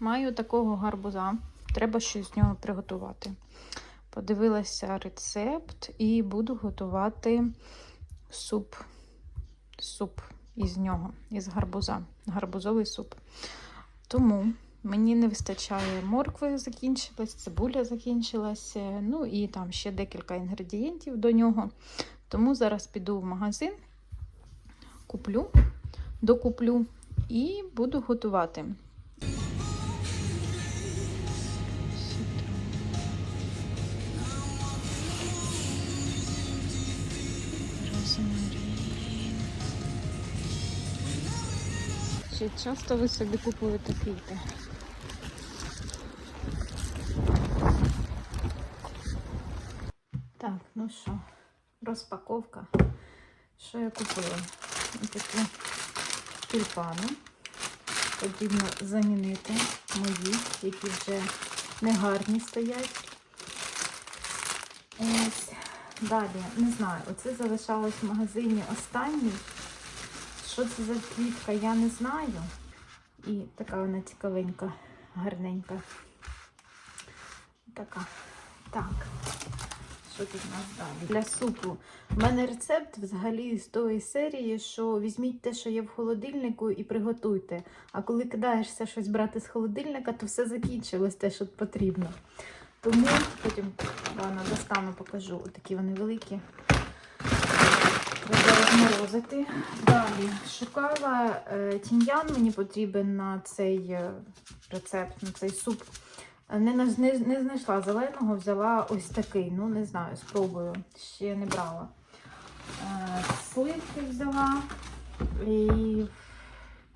маю такого гарбуза. Треба щось з нього приготувати. Подивилася рецепт і буду готувати суп. Суп із нього, із гарбуза. Гарбузовий суп. Тому мені не вистачає моркви, закінчилась, цибуля закінчилася, ну і там ще декілька інгредієнтів до нього. Тому зараз піду в магазин, куплю, докуплю і буду готувати. Чи часто ви собі купуєте квіти? Так, ну що, розпаковка. Що я купила? Такі тюльпани. Потрібно замінити мої, які вже негарні стоять. Ось. Далі, не знаю, оце залишалось в магазині останній. Що це за квітка, я не знаю. І така вона цікавенька, гарненька. Така. Так. Що тут у нас далі? Для супу. У мене рецепт взагалі з тої серії, що візьміть те, що є в холодильнику, і приготуйте. А коли кидаєшся щось брати з холодильника, то все закінчилось те, що потрібно. Тому потім ладно, достану, покажу. Отакі вони великі. Треба розморозити. Далі шукала е, тім'ян, мені потрібен на цей е, рецепт, на цей суп. Не, не, не знайшла зеленого, взяла ось такий. Ну, не знаю, спробую. Ще не брала. Е, сливки взяла. І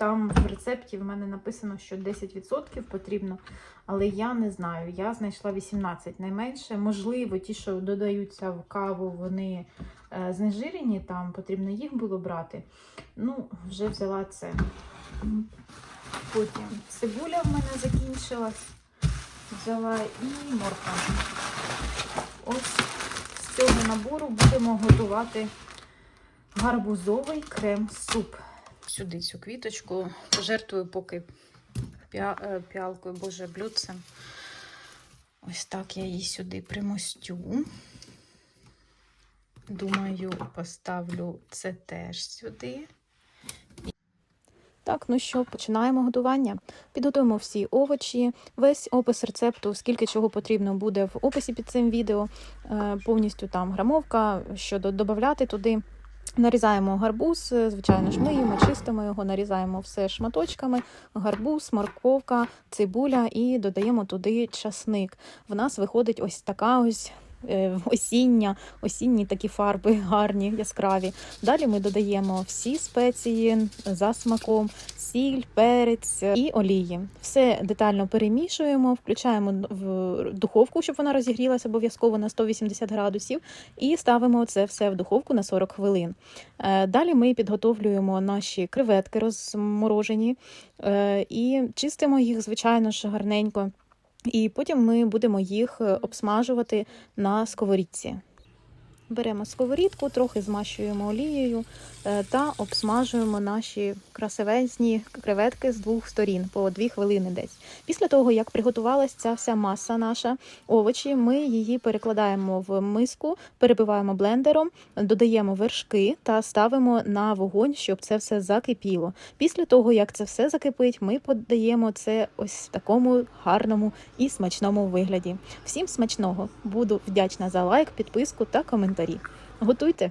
там в рецепті в мене написано, що 10% потрібно, але я не знаю. Я знайшла 18 найменше. Можливо, ті, що додаються в каву, вони е, знежирені, там потрібно їх було брати. Ну, вже взяла це. Потім цибуля в мене закінчилась. Взяла і морква. Ось з цього набору будемо готувати гарбузовий крем-суп. Сюди цю квіточку пожертвую поки пя- е, піалкою, боже, блюдцем. Ось так я її сюди примостю. Думаю, поставлю це теж сюди. Так, ну що, починаємо готування. Підготуємо всі овочі, весь опис рецепту, скільки чого потрібно буде в описі під цим відео. Е, Повністю там грамовка, що до- додавати туди. Нарізаємо гарбуз, е, звичайно ж, миємо, чистимо його, нарізаємо все шматочками, гарбуз, морковка, цибуля і додаємо туди часник. В нас виходить ось така ось осіння, осінні такі фарби гарні, яскраві. Далі ми додаємо всі спеції за смаком, сіль, перець і олії. Все детально перемішуємо, включаємо в духовку, щоб вона розігрілася обов'язково на 180 градусів, і ставимо це все в духовку на 40 хвилин. Е, Далі ми підготовлюємо наші креветки розморожені е, і чистимо їх, звичайно ж, гарненько. І потім ми будемо їх е, обсмажувати на сковорідці. Беремо сковорідку, трохи змащуємо олією е, та обсмажуємо наші красивезні креветки з двох сторін по дві хвилини десь. Після того, як приготувалася ця вся маса наша овочі, ми її перекладаємо в миску, перебиваємо блендером, додаємо вершки та ставимо на вогонь, щоб це все закипіло. Після того, як це все закипить, ми подаємо це ось в такому гарному і смачному вигляді. Всім смачного! Буду вдячна за лайк, підписку та коментарі. Готуйте!